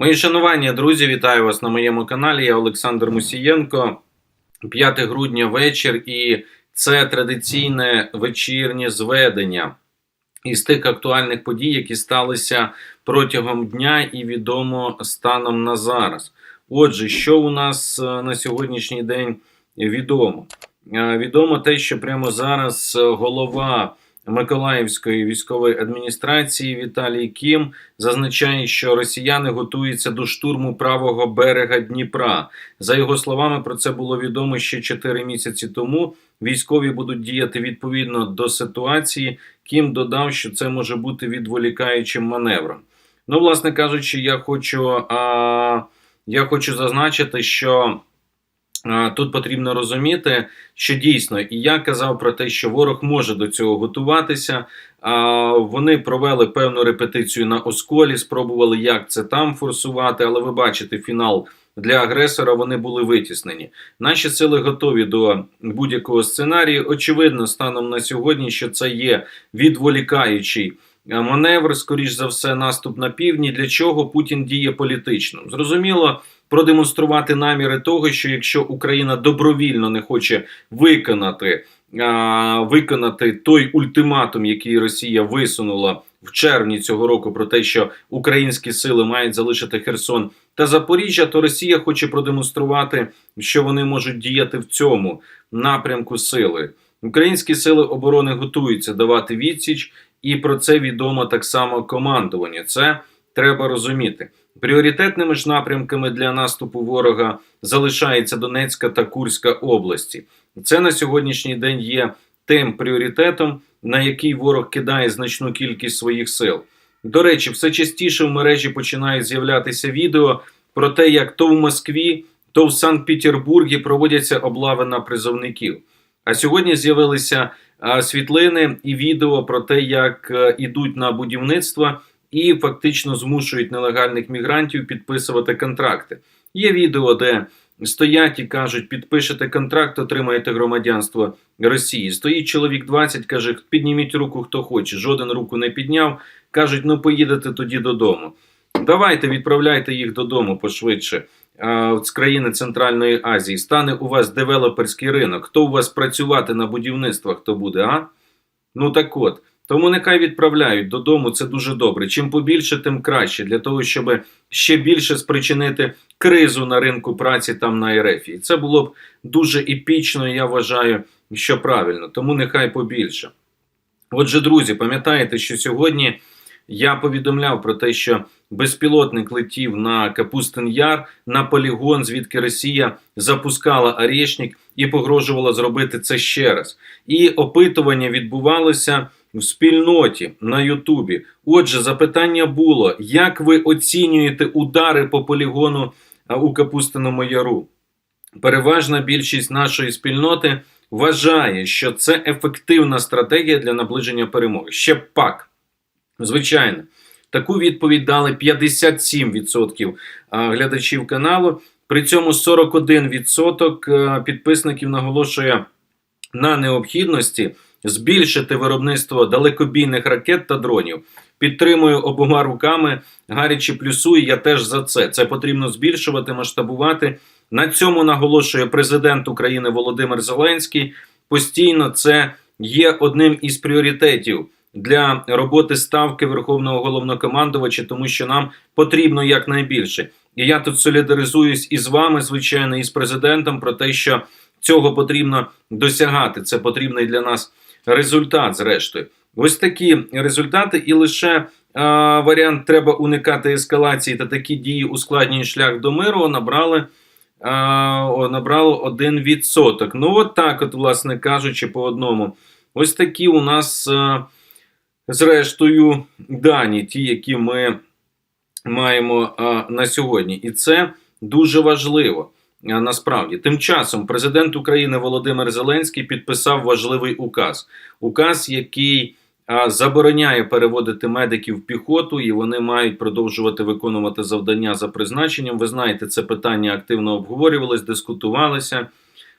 Мої шанування, друзі, вітаю вас на моєму каналі. Я Олександр Мусієнко. 5 грудня вечір, і це традиційне вечірнє зведення із тих актуальних подій, які сталися протягом дня і відомо станом на зараз. Отже, що у нас е, на сьогоднішній день відомо? Е, Відомо те, що прямо зараз е, голова Миколаївської військової адміністрації Віталій Кім зазначає, що росіяни готуються до штурму правого берега Дніпра. За його словами, про це було відомо ще 4 місяці тому. Військові будуть діяти відповідно до ситуації. Кім додав, що це може бути відволікаючим маневром. Ну, власне кажучи, я хочу, а, я хочу зазначити, що. Тут потрібно розуміти, що дійсно, і я казав про те, що ворог може до цього готуватися. Вони провели певну репетицію на осколі, спробували, як це там форсувати, але ви бачите, фінал для агресора вони були витіснені. Наші сили готові до будь-якого сценарію. Очевидно, станом на сьогодні, що це є відволікаючий маневр, скоріш за все, наступ на півдні. Для чого Путін діє політично? Зрозуміло продемонструвати наміри того, що якщо Україна добровільно не хоче виконати а, виконати той ультиматум, який Росія висунула в червні цього року, про те, що українські сили мають залишити Херсон та Запоріжжя, то Росія хоче продемонструвати, що вони можуть діяти в цьому напрямку сили. Українські сили оборони готуються давати відсіч, і про це відомо так само командування. Це треба розуміти. Пріоритетними ж напрямками для наступу ворога залишається Донецька та Курська області. Це на сьогоднішній день є тим пріоритетом, на який ворог кидає значну кількість своїх сил. До речі, все частіше в мережі починають з'являтися відео про те, як то в Москві, то в Санкт-Петербургі проводяться облави на призовників. А сьогодні з'явилися світлини і відео про те, як ідуть на будівництво і фактично змушують нелегальних мігрантів підписувати контракти. Є відео, де стоять і кажуть, підпишете контракт, отримаєте громадянство Росії. Стоїть чоловік 20, каже, підніміть руку, хто хоче. Жоден руку не підняв. Кажуть, ну поїдете тоді додому. Давайте відправляйте їх додому пошвидше. З країни Центральної Азії стане у вас девелоперський ринок. Хто у вас працювати на будівництвах, хто буде, а? Ну так от. Тому нехай відправляють додому, це дуже добре. Чим побільше, тим краще, для того, щоб ще більше спричинити кризу на ринку праці там на РФ. І це було б дуже епічно, я вважаю, що правильно. Тому нехай побільше. Отже, друзі, пам'ятаєте, що сьогодні я повідомляв про те, що безпілотник летів на Капустин Яр на полігон, звідки Росія запускала Орешник і погрожувала зробити це ще раз. І опитування відбувалося в спільноті на Ютубі. Отже, запитання було: як ви оцінюєте удари по полігону у Капустиному Яру? Переважна більшість нашої спільноти вважає, що це ефективна стратегія для наближення перемоги. Ще пак, звичайно. Таку відповідь дали 57% глядачів каналу. При цьому 41% підписників наголошує на необхідності збільшити виробництво далекобійних ракет та дронів. Підтримую обома руками, гаряче плюсую. Я теж за це. Це потрібно збільшувати, масштабувати. На цьому наголошує президент України Володимир Зеленський. Постійно це є одним із пріоритетів для роботи ставки Верховного головнокомандувача, тому що нам потрібно якнайбільше. І я тут солідаризуюсь із вами, звичайно, і з президентом про те, що цього потрібно досягати. Це потрібний для нас результат, зрештою. Ось такі результати, і лише а, варіант треба уникати ескалації та такі дії ускладнюють шлях до миру. Набрали о, набрало 1%. Ну, от так, от, власне кажучи, по одному. Ось такі у нас, а, зрештою, дані, ті, які ми маємо на сьогодні. І це дуже важливо. Насправді, тим часом президент України Володимир Зеленський підписав важливий указ. Указ, який забороняє переводити медиків в піхоту, і вони мають продовжувати виконувати завдання за призначенням. Ви знаєте, це питання активно обговорювалось, дискутувалося.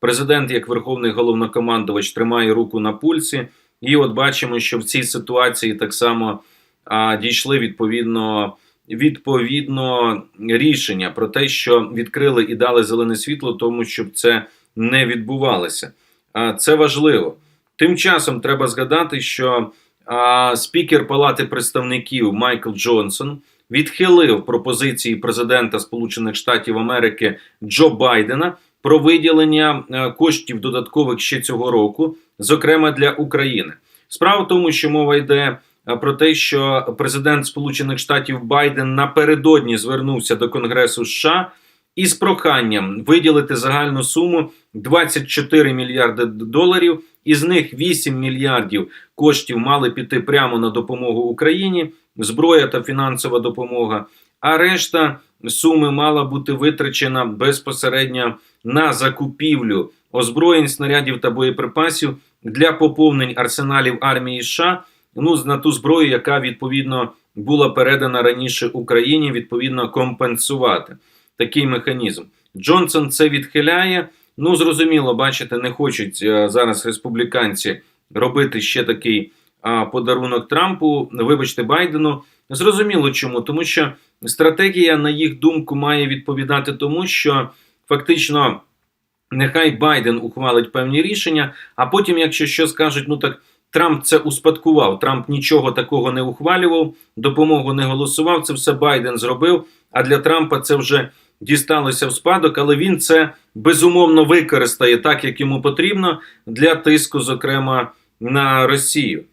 Президент, як верховний головнокомандувач, тримає руку на пульсі, і от бачимо, що в цій ситуації так само а, дійшли відповідно відповідно рішення про те, що відкрили і дали зелене світло, тому щоб це не відбувалося. А це важливо. Тим часом треба згадати, що а, спікер Палати представників Майкл Джонсон відхилив пропозиції президента Сполучених Штатів Америки Джо Байдена про виділення е, коштів додаткових ще цього року, зокрема для України. Справа в тому, що мова йде е, про те, що президент Сполучених Штатів Байден напередодні звернувся до Конгресу США із проханням виділити загальну суму 24 мільярди доларів. Із них 8 мільярдів коштів мали піти прямо на допомогу Україні, зброя та фінансова допомога. А решта суми мала бути витрачена безпосередньо на закупівлю озброєнь, снарядів та боєприпасів для поповнень арсеналів армії США. Ну на ту зброю, яка відповідно була передана раніше Україні, відповідно компенсувати такий механізм. Джонсон це відхиляє. Ну, зрозуміло, бачите, не хочуть е, зараз республіканці робити ще такий подарунок Трампу. Вибачте, Байдену. Зрозуміло чому, тому що стратегія, на їх думку, має відповідати тому, що фактично нехай Байден ухвалить певні рішення, а потім, якщо що скажуть, ну так. Трамп це успадкував. Трамп нічого такого не ухвалював, допомогу не голосував. Це все Байден зробив. А для Трампа це вже дісталося в спадок, але він це безумовно використає так, як йому потрібно, для тиску, зокрема на Росію.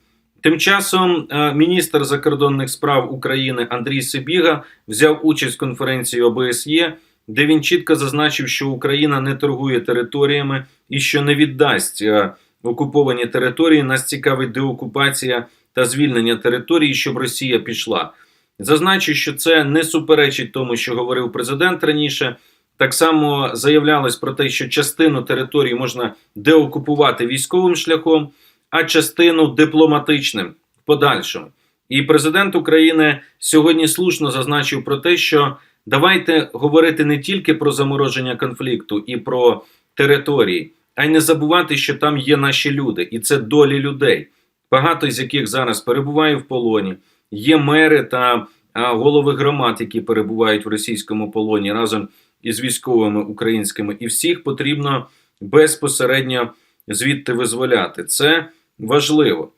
Тим часом е, міністр закордонних справ України Андрій Сибіга взяв участь в конференції ОБСЄ, де він чітко зазначив, що Україна не торгує територіями і що не віддасть е, окуповані території. Нас цікавить деокупація та звільнення території, щоб Росія пішла. Зазначу, що це не суперечить тому, що говорив президент раніше. Так само заявлялось про те, що частину території можна деокупувати військовим шляхом, а частину дипломатичним в подальшому. І президент України сьогодні слушно зазначив про те, що давайте говорити не тільки про замороження конфлікту і про території, а й не забувати, що там є наші люди, і це долі людей, багато з яких зараз перебуває в полоні. Є мери та голови громад, які перебувають в російському полоні разом із військовими українськими, і всіх потрібно безпосередньо звідти визволяти. Це важливо.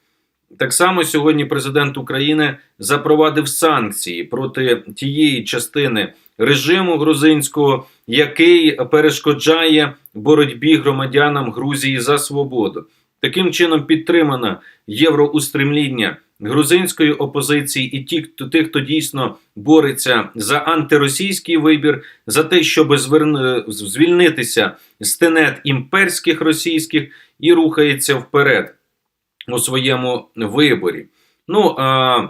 Так само сьогодні президент України запровадив санкції проти тієї частини режиму грузинського, який перешкоджає боротьбі громадянам Грузії за свободу. Таким чином підтримано євроустремління грузинської опозиції і ті, хто тих, хто дійсно бореться за антиросійський вибір, за те, щоб зверн... звільнитися з тенет імперських російських і рухається вперед у своєму виборі. Ну а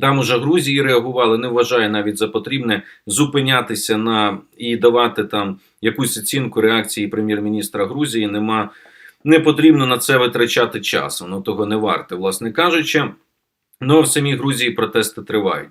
там уже Грузії реагували, не вважає навіть за потрібне зупинятися на і давати там якусь оцінку реакції прем'єр-міністра Грузії. Нема не потрібно на це витрачати часу, воно того не варте, власне кажучи. Ну а в самій Грузії протести тривають.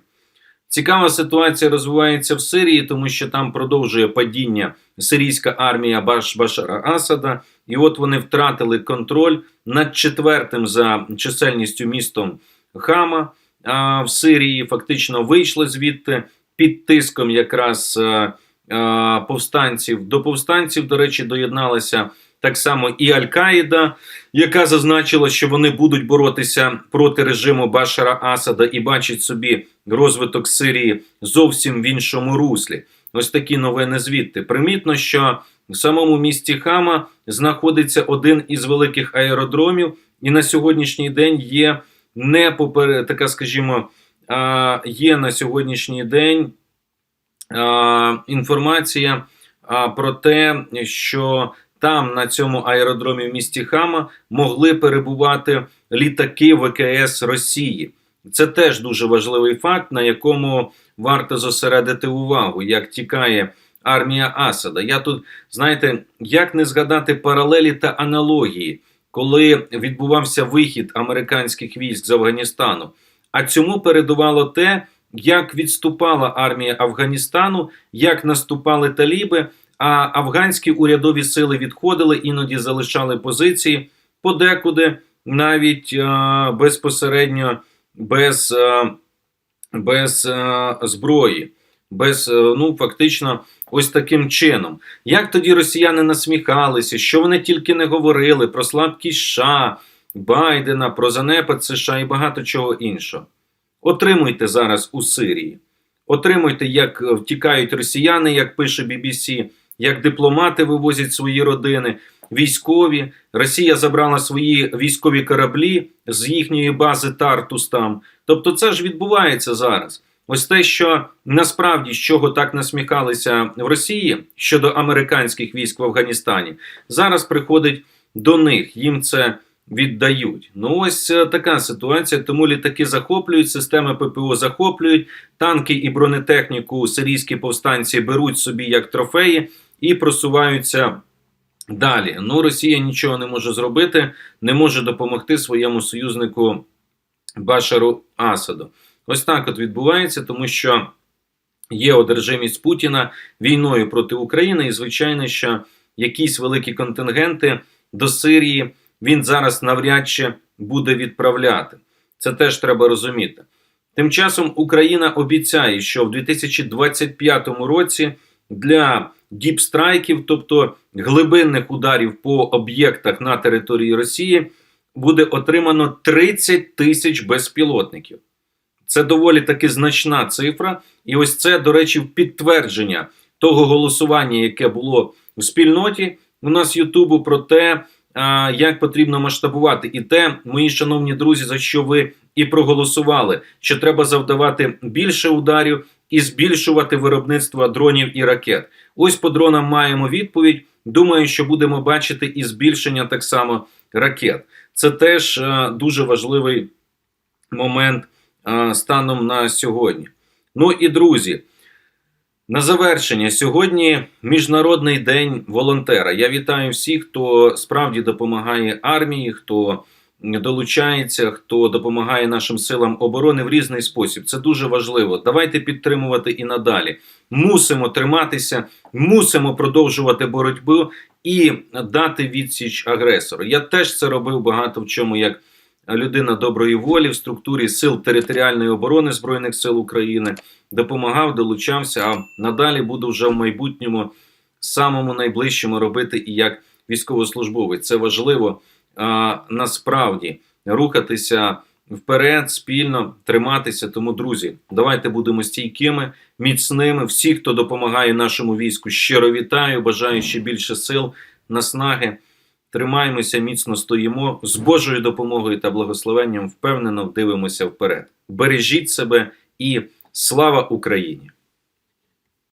Цікава ситуація розвивається в Сирії, тому що там продовжує падіння сирійська армія Баш Башара Асада, і от вони втратили контроль над четвертим за чисельністю містом Хама а в Сирії. Фактично вийшли звідти під тиском якраз а, а, повстанців. До повстанців, до речі, доєдналася так само і Аль-Каїда, яка зазначила, що вони будуть боротися проти режиму Башара Асада і бачить собі розвиток Сирії зовсім в іншому руслі. Ось такі новини звідти. Примітно, що в самому місті Хама знаходиться один із великих аеродромів, і на сьогоднішній день є не попер... така, скажімо, є на сьогоднішній день інформація про те, що там, на цьому аеродромі в місті Хама, могли перебувати літаки ВКС Росії. Це теж дуже важливий факт, на якому варто зосередити увагу, як тікає армія Асада. Я тут, знаєте, як не згадати паралелі та аналогії, коли відбувався вихід американських військ з Афганістану. А цьому передувало те, як відступала армія Афганістану, як наступали таліби. А афганські урядові сили відходили, іноді залишали позиції подекуди, навіть а, безпосередньо без а, без е, зброї, без е, ну фактично ось таким чином. Як тоді росіяни насміхалися, що вони тільки не говорили про слабкість США, Байдена, про занепад США і багато чого іншого. Отримуйте зараз у Сирії. Отримуйте, як е, втікають росіяни, як пише BBC, як дипломати вивозять свої родини, військові. Росія забрала свої військові кораблі з їхньої бази Тартус там. Тобто, це ж відбувається зараз. Ось те, що насправді з чого так насміхалися в Росії щодо американських військ в Афганістані, зараз приходить до них. Їм це віддають. Ну ось е, така ситуація. Тому літаки захоплюють, системи ППО захоплюють, танки і бронетехніку сирійські повстанці беруть собі як трофеї і просуваються далі. Ну, Росія нічого не може зробити, не може допомогти своєму союзнику Башару Асаду. Ось так от відбувається, тому що є одержимість Путіна війною проти України, і звичайно, що якісь великі контингенти до Сирії він зараз навряд чи буде відправляти. Це теж треба розуміти. Тим часом Україна обіцяє, що в 2025 році для діпстрайків, тобто глибинних ударів по об'єктах на території Росії, буде отримано 30 тисяч безпілотників. Це доволі таки значна цифра. І ось це, до речі, підтвердження того голосування, яке було в спільноті у нас Ютубу, про те, як потрібно масштабувати. І те, мої шановні друзі, за що ви і проголосували, що треба завдавати більше ударів і збільшувати виробництво дронів і ракет. Ось по дронам маємо відповідь. Думаю, що будемо бачити і збільшення так само ракет. Це теж е, дуже важливий момент е, станом на сьогодні. Ну і друзі, на завершення сьогодні Міжнародний день волонтера. Я вітаю всіх, хто справді допомагає армії, хто долучається, хто допомагає нашим силам оборони в різний спосіб. Це дуже важливо. Давайте підтримувати і надалі. Мусимо триматися, мусимо продовжувати боротьбу і дати відсіч агресору. Я теж це робив багато в чому як людина доброї волі в структурі сил територіальної оборони Збройних сил України. Допомагав, долучався. А надалі буду вже в майбутньому самому найближчому робити і як військовослужбовець. Це важливо насправді рухатися вперед, спільно триматися. Тому, друзі, давайте будемо стійкими, міцними. Всі, хто допомагає нашому війську, щиро вітаю. Бажаю ще більше сил, наснаги. Тримаємося, міцно стоїмо з Божою допомогою та благословенням. Впевнено дивимося вперед. Бережіть себе і слава Україні!